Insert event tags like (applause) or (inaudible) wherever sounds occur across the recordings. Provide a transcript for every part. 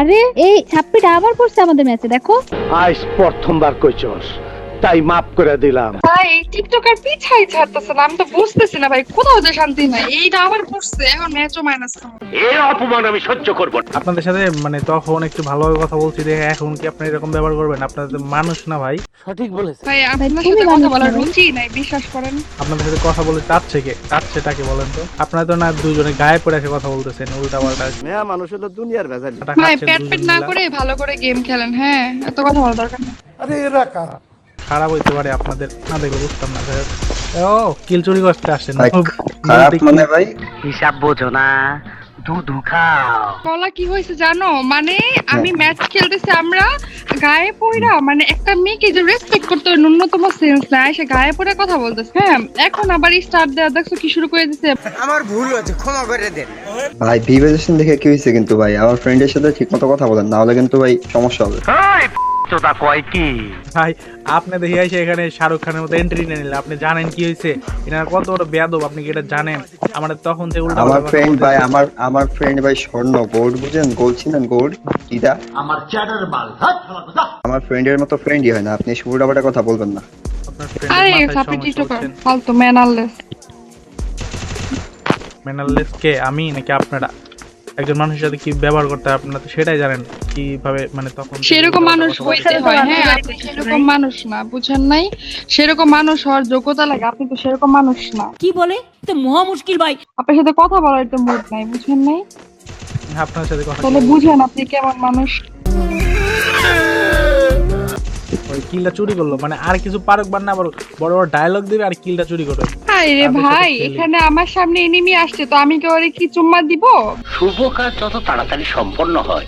আরে এই ছাপ্পিটা আবার পড়ছে আমাদের ম্যাচে দেখো। আজ প্রথমবার কইছস। তাই মাফ করে দিলাম। ভাই টিকটকার পিছাই ছাড়তেছে না আমি তো বুঝতেছি না ভাই কোথাও যে শান্তি নাই। এইটা আবার করছে এখন ম্যাচও মাইনাস এর অপমান আমি সহ্য করব না। আপনাদের সাথে মানে তখন একটু ভালোভাবে কথা বলছি দেখে এখন কি আপনি এরকম ব্যবহার করবেন? আপনারা তো মানুষ না ভাই। সঠিক বলেছে ভাই আপনার সাথে কথা বলার রুচি নাই বিশ্বাস করেন। আপনাদের সাথে কথা বলে চাচ্ছে কে? চাচ্ছেটাকে বলেন তো। আপনারা তো না দুজনে গায়ে পড়ে এসে কথা বলতেছেন উল্টা পাল্টা মেয়া মানুষ হলো দুনিয়ার ভেজাল। ভাই পেট পেট না করে ভালো করে গেম খেলেন হ্যাঁ এত কথা বলা দরকার নেই। খারাপ হইতে পারে আপনাদের না দেখলে বুঝতাম না যাই ও কিল চুরি করতে আসছেন খারাপ মানে ভাই? হিসাব বোঝো না দুধু খাও। বলা কি হয়েছে জানো? মানে আমি ম্যাচ খেলতেছি আমরা গায়ে পড়া মানে একটা মেয়েকে যে রেসপেক্ট করতে হয় ন্যূনতম সেন্স নাই সে গায়ে পড়ে কথা বলতেছে। হ্যাঁ এখন আবার স্টার্ট দেওয়া দেখছ কি শুরু করে দিছে? আমার ভুল হয়েছে ক্ষমা করে দেন। ভাই দেখে কি হয়েছে কিন্তু ভাই? আমার ফ্রেন্ডের সাথে ঠিক মতো কথা বলেন না হলে কিন্তু ভাই সমস্যা হবে। কয় কি? ভাই আপনি দেখে এসে এখানে শাহরুখ খানের মতো এন্ট্রি নিয়ে নিলে আপনি জানেন কি হয়েছে এনার কত বড় বেয়াদব আপনি কি এটা জানেন? আমাদের তখন থেকে উল্টা আমার কথা ফ্রেন্ড ভাই। আমার আমার ফ্রেন্ড ভাই স্বর্ণ গোল্ড বুঝেন গোল্ড ছিলেন গোল্ড কিটা আমার ফ্রেন্ডের মতো ফ্রেন্ডই হয় না। আপনি উল্টাপাল্টা কথা বলবেন না। আরে সাপে টিকটকার ফালতু ম্যানারলেস। মেনাললেস কে? আমি নাকি আপনারা? একজন মানুষের সাথে কি ব্যবহার করতে হয় আপনারা তো সেটাই জানেন। কীভাবে মানে তখন সেরকম মানুষ হইতে হয়। হয় হ্যাঁ আপনি সেরকম মানুষ না বুঝেন নাই? সেরকম মানুষ হওয়ার যোগ্যতা লাগে আপনি তো সেরকম মানুষ না। কি বলে? তো মহা মুশকিল ভাই। আপনার সাথে কথা বলার তো মুড নাই বুঝেন নাই? আপনার সাথে কথা তাহলে বুঝেন আপনি কেমন মানুষ। ওই কিলটা চুরি করল মানে আর কিছু পারক বার না বড় বড় বড় ডায়লগ দিবে আর কিলটা চুরি করবে। আরে সাথে ভাই এখানে আমার সামনে এনিমি আসছে তো আমি কি ওরে কি চুম্মা দিব? শুভ কাজ যত তাড়াতাড়ি সম্পন্ন হয়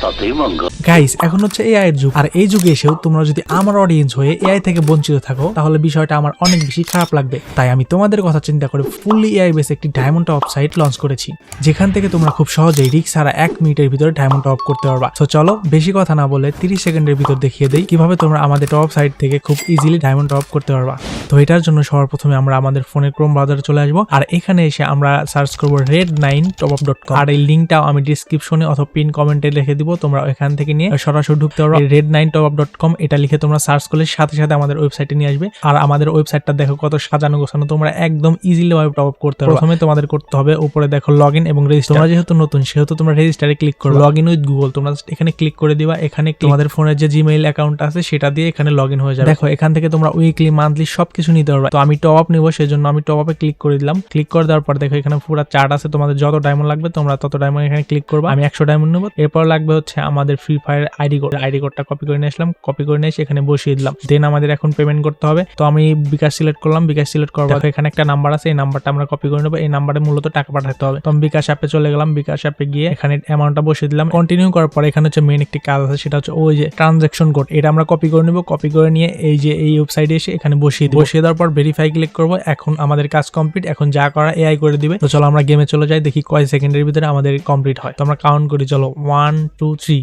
到贼梦哥。গাইস এখন হচ্ছে এআই এর যুগ। আর এই যুগে এসেও তোমরা যদি আমার অডিয়েন্স হয়ে এআই থেকে বঞ্চিত থাকো, তাহলে বিষয়টা আমার অনেক বেশি খারাপ লাগবে। তাই আমি তোমাদের কথা চিন্তা করে ফুললি এআই বেস একটি ডায়মন্ড অফ সাইট লঞ্চ করেছি। যেখান থেকে তোমরা খুব সহজেই রিক্স ছাড়া এক মিনিটের ভিতরে ডায়মন্ড অফ করতে পারবা। তো চলো, বেশি কথা না বলে তিরিশ সেকেন্ডের ভিতর দেখিয়ে দেই কীভাবে তোমরা আমাদের টপ সাইট থেকে খুব ইজিলি ডায়মন্ড অফ করতে পারবা। তো এটার জন্য সবার প্রথমে আমরা আমাদের ফোনের ক্রোম ব্রাউজারে চলে আসব। আর এখানে এসে আমরা সার্চ করব red nine top up dot com আর এই লিঙ্কটাও আমি ডিসক্রিপশনে অথবা পিন কমেন্টে লিখে দিব। তোমরা এখান থেকে নিয়ে সরাসরি ঢুকতে পারো। Red nine top up dot com এটা লিখে তোমরা সার্চ করলে সাথে সাথে আমাদের ওয়েবসাইটে নিয়ে আসবে। আর আমাদের ওয়েবসাইটটা দেখো কত সাজানো গোছানো তোমরা একদম ইজিলি ভাবে টপ আপ করতে পারো প্রথমে তোমাদের করতে হবে উপরে দেখো লগ ইন এবং রেজিস্টার তোমরা যেহেতু নতুন সেহেতু তোমরা রেজিস্টারে ক্লিক করো লগ ইন উইথ গুগল তোমরা এখানে ক্লিক করে দিবা এখানে তোমাদের ফোনের যে জিমেইল অ্যাকাউন্ট আছে সেটা দিয়ে এখানে লগ ইন হয়ে যাবে। দেখো এখান থেকে তোমরা উইকলি মান্থলি সবকিছু নিতে পারবে। তো আমি টপ আপ নিবো সেজন্য আমি টপ আপে ক্লিক করে দিলাম। ক্লিক করে দেওয়ার পর দেখো এখানে পুরো চার্ট আছে তোমাদের যত ডায়মন্ড লাগবে তোমরা তত ডায়মন্ড এখানে ক্লিক করবে। আমি একশো ডায়মন্ড নেব। এরপর লাগবে হচ্ছে আমাদের Free Fire ID code ID কোডটা কপি করে নিয়ে আসলাম কপি করে নিয়ে এসে এখানে বসিয়ে দিলাম। দেন আমাদের এখন পেমেন্ট করতে হবে। তো আমি বিকাশ সিলেক্ট করলাম বিকাশ সিলেক্ট করব এখানে একটা নাম্বার আছে এই নাম্বারটা আমরা কপি করে নেব। এই নাম্বারে মূলত টাকা পাঠাতে হবে। তো আমি বিকাশ অ্যাপে চলে গেলাম বিকাশ অ্যাপে গিয়ে এখানে অ্যামাউন্টটা বসিয়ে দিলাম। কন্টিনিউ করার পর এখানে হচ্ছে মেন একটি কাজ আছে সেটা হচ্ছে ওই যে ট্রানজাকশন কোড এটা আমরা কপি করে নেব। কপি করে নিয়ে এই যে এই ওয়েবসাইটে এসে এখানে বসিয়ে দিই বসিয়ে দেওয়ার পর ভেরিফাই ক্লিক করব। এখন আমাদের কাজ কমপ্লিট এখন যা করা এআই করে দিবে। তো চলো আমরা গেমে চলে যাই দেখি কয় সেকেন্ডের ভিতরে আমাদের কমপ্লিট হয়। তো আমরা কাউন্ট করি চলো ওয়ান টু থ্রি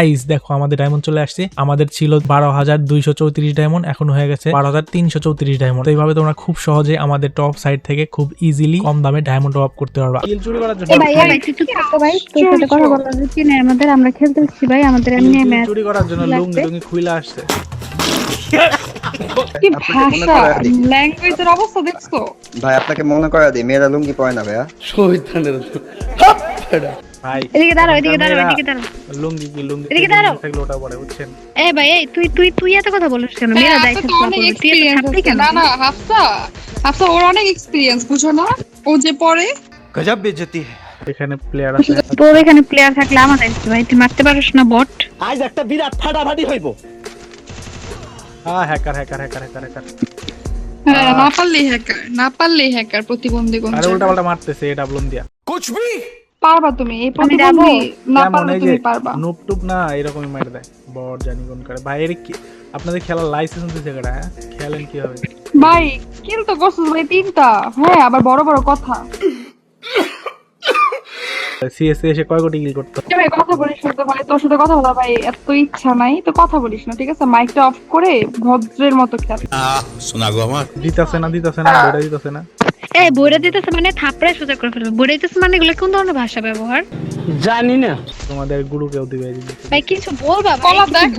গাইস দেখো আমাদের ডায়মন্ড চলে আসছে। আমাদের ছিল বারো হাজার দুইশো চৌত্রিশ ডায়মন্ড এখন হয়ে গেছে বারো হাজার তিনশো চৌত্রিশ ডায়মন্ড তো এইভাবে তোমরা খুব সহজে আমাদের টপ সাইড থেকে খুব ইজিলি কম দামে ডায়মন্ড অফ করতে পারবা। আমাদের আমরা খেলতে হচ্ছি ভাই আমাদের এমনি ম্যাচ চুরি করার জন্য। লুঙ্গি টুঙ্গি খুইলা আসছে। কি মনে ভাষা? ল্যাঙ্গুয়েজের অবস্থা দেখছ? ভাই আপনাকে মনে করা দিই মেয়েরা লুঙ্গি পরে না ভাইয়া। ভাই এদিকে দাঁড়াও এদিকে দাঁড়াও এদিকে দাঁড়াও। লুঙ্গি কি লুঙ্গি এদিকে দাঁড়াও। থাকলে ওটা পরে বুঝছেন? এ ভাই এই তুই তুই তুই এত কথা বলিস কেন? মেয়েরা যাই আপনার থাকতে তো অনেক তুই এত এক্সপিরিয়েন্স ছাপলি আছে কেন? না না হাফসা হাফসা ওর অনেক এক্সপিরিয়েন্স বুঝো না? ও যে পরে গজব বেজতি এখানে প্লেয়ার আছে। (laughs) তোর এখানে প্লেয়ার থাকলে আমার ভাই তুই মারতে পারিস না বট। আজ একটা বিরাট ফাটাফাটি হইব। হ্যাঁ hacker hacker hacker hacker hacker হ্যাঁ না পারলেই হ্যাকার না পারলেই হ্যাকার প্রতিবন্ধী কোন আরে উল্টা পাল্টা মারতেছে এটা ব্লুন দিয়া। পারবা তুমি এই। প্রতিবন্ধী না পারলে তুমি পারবা। নুপ টুপ না এরকমই মার দেয় বড় জানি কোন করে। ভাই এর কি আপনাদের খেলার লাইসেন্স দিতে কেডা হ্যাঁ? খেলেন কি হবে ভাই কিল তো করছিস ভাই তিনটা। হ্যাঁ আবার বড় বড় কথা। সিএসসি এসে কয় কোটি কিল করতে? ভাই কথা বলিস না তো ভাই তোর সাথে কথা বলা ভাই এত ইচ্ছা নাই। তো কথা বলিস না ঠিক আছে? মাইকটা অফ করে ভদ্রের মতো খেল। দিতেছে না দিতেছে না বেড়া দিতেছে না। এই বইরা দিতেছে মানে থাপড়ায় সোজা করে ফেলবে। বইরা দিতেছে মানে এগুলো কোন ধরনের ভাষা ব্যবহার? জানি না। তোমাদের গুরুকেও দিবে ভাই কিছু বলবা? কলা দেখ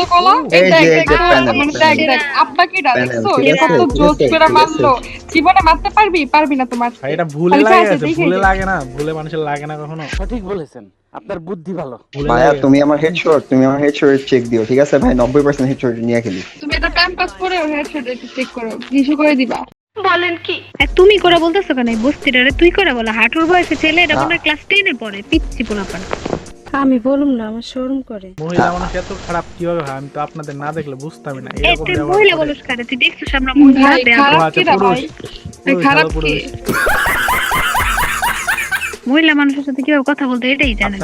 তো কলা। এই দেখ দেখ দেখ দেখ আব্বা কি জোস করে মারলো। জীবনে মারতে পারবি? পারবি না তোমার। ভাই এটা ভুলে লাগে ভুলে লাগে না ভুলে মানুষের লাগে না কখনো। সঠিক বলেছেন। আপনার বুদ্ধি ভালো। লাগে। তুমি আমার হেডশট তুমি আমার হেডশট চেক দিও ঠিক আছে? ভাই নব্বই পার্সেন্ট হেডশট নিয়ে খেলি। তুমি এটা ক্যাম্পাস করে হেডশট চেক করো। কিছু করে দিবা। এ, তুমি করে বলতেছো কেন? এই বস্তিটারে তুই করে বলো। হাঁটুর বয়সে ছেলে এটা মনে ক্লাস টেনে পড়ে পিচ্ছি পোলাপান আমি বলুম না আমার শোরুম করে। মহিলা মানুষ এত খারাপ কীভাবে হয়? আমি তো আপনাদের না দেখলে বুঝতামই না। এরকম মহিলা করে। কারে? তুই দেখছিস আমরা মহিলা খারাপ আচ্ছা, কি ভাই? খারাপ কি? মহিলা মানুষের সাথে কীভাবে কথা বলতে এটাই জানে।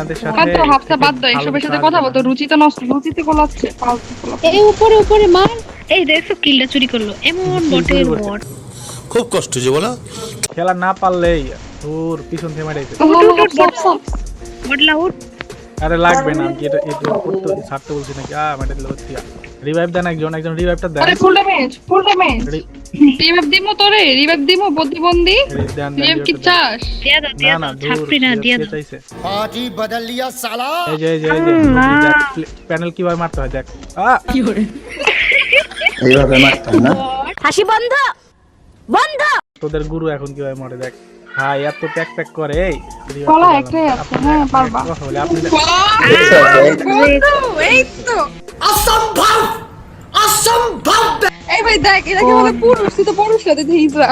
তো হাফসা বাদ দাও ভালো এসবের সাথে কথা। বলতো। রুচিতে নষ্ট রুচিতে গোলাচ্ছে ফালতু এই উপরে উপরে মার। এই দেখছ কিলটা চুরি করল। এমন বটের বট। খুব কষ্ট যে বলো। খেলা না পারলেই তোর পিছন আরে লাগবে না আমি কি এটা এটা করতে ছাড়তে বলছি নাকি? আ মেটে দিলে হচ্ছে রিভাইভ দেন একজন একজন রিভাইভটা দেন। আরে full damage full damage revive দিমো তোরে রিভাইভ দিমো প্রতিবন্ধী। রিভাইভ কি। চাস? দিয়া দাও দিয়া দাও না দিয়া দাও। বদল লিয়া সালা। এই যে এই যে। প্যানেল কীভাবে মারতে হয় দেখ। আ। এইভাবে মারতে হয় না। হাসি বন্ধ। বন্ধ! তোদের গুরু এখন কীভাবে মরে দেখ। হাই এত প্যাক প্যাক করে এই কলা একটাই। আছে, হ্যাঁ, পারবা। তাহলে আপনি দেখ- এই- তো। অসম্ভব! অসম্ভব! এই ভাই দেখ এটা কি বলে। পুরুষ তুই তো পুরুষ না তুই তো হিজড়া।